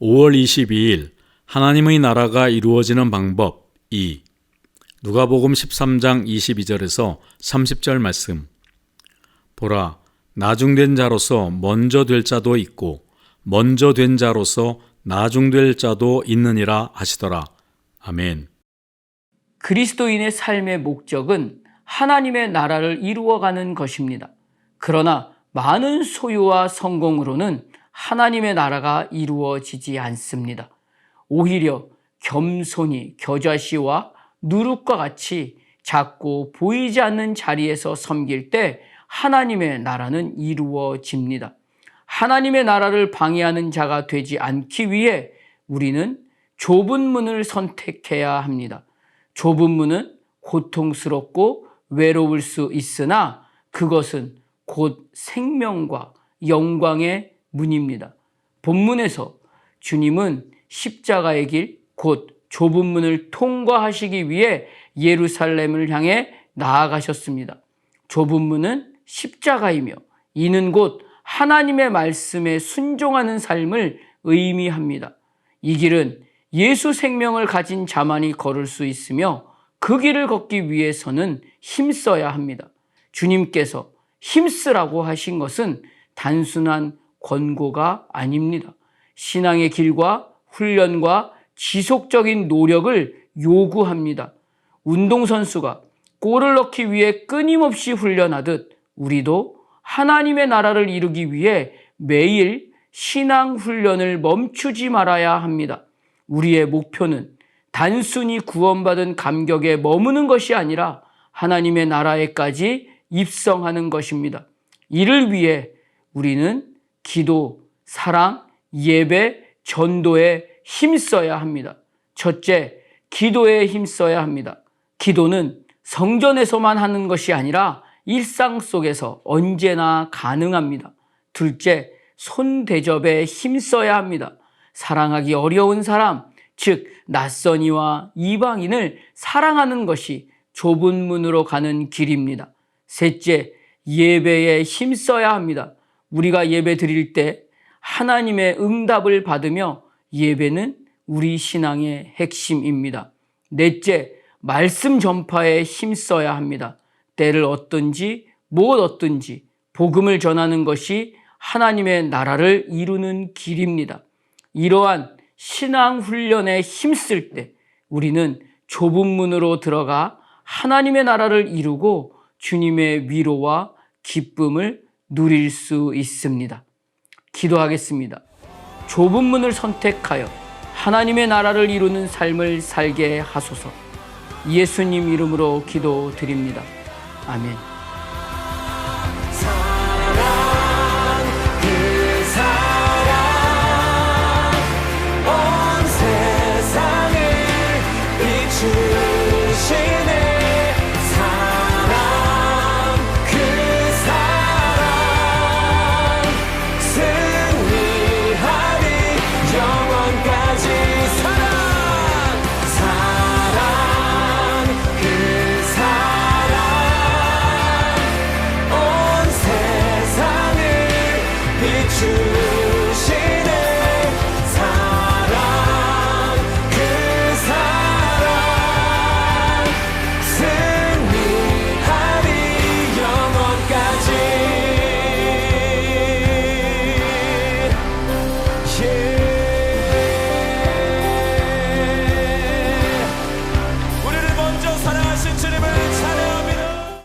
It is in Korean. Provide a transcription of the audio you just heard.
5월 22일 하나님의 나라가 이루어지는 방법 2 누가복음 13장 22절에서 30절 말씀. 보라 나중된 자로서 먼저 될 자도 있고 먼저 된 자로서 나중될 자도 있느니라 하시더라. 아멘. 그리스도인의 삶의 목적은 하나님의 나라를 이루어가는 것입니다. 그러나 많은 소유와 성공으로는 하나님의 나라가 이루어지지 않습니다. 오히려 겸손히 겨자씨와 누룩과 같이 작고 보이지 않는 자리에서 섬길 때 하나님의 나라는 이루어집니다. 하나님의 나라를 방해하는 자가 되지 않기 위해 우리는 좁은 문을 선택해야 합니다. 좁은 문은 고통스럽고 외로울 수 있으나 그것은 곧 생명과 영광의 문입니다. 본문에서 주님은 십자가의 길, 곧 좁은 문을 통과하시기 위해 예루살렘을 향해 나아가셨습니다. 좁은 문은 십자가이며 이는 곧 하나님의 말씀에 순종하는 삶을 의미합니다. 이 길은 예수 생명을 가진 자만이 걸을 수 있으며 그 길을 걷기 위해서는 힘써야 합니다. 주님께서 힘쓰라고 하신 것은 단순한 권고가 아닙니다. 신앙의 길과 훈련과 지속적인 노력을 요구합니다. 운동선수가 골을 넣기 위해 끊임없이 훈련하듯 우리도 하나님의 나라를 이루기 위해 매일 신앙 훈련을 멈추지 말아야 합니다. 우리의 목표는 단순히 구원받은 감격에 머무는 것이 아니라 하나님의 나라에까지 입성하는 것입니다. 이를 위해 우리는 기도, 사랑, 예배, 전도에 힘써야 합니다. 첫째, 기도에 힘써야 합니다. 기도는 성전에서만 하는 것이 아니라 일상 속에서 언제나 가능합니다. 둘째, 손 대접에 힘써야 합니다. 사랑하기 어려운 사람, 즉, 낯선 이와 이방인을 사랑하는 것이 좁은 문으로 가는 길입니다. 셋째, 예배에 힘써야 합니다. 우리가 예배 드릴 때 하나님의 응답을 받으며 예배는 우리 신앙의 핵심입니다. 넷째, 말씀 전파에 힘써야 합니다. 때를 얻든지 못 얻든지 복음을 전하는 것이 하나님의 나라를 이루는 길입니다. 이러한 신앙 훈련에 힘쓸 때 우리는 좁은 문으로 들어가 하나님의 나라를 이루고 주님의 위로와 기쁨을 누릴 수 있습니다. 기도하겠습니다. 좁은 문을 선택하여 하나님의 나라를 이루는 삶을 살게 하소서. 예수님 이름으로 기도드립니다. 아멘.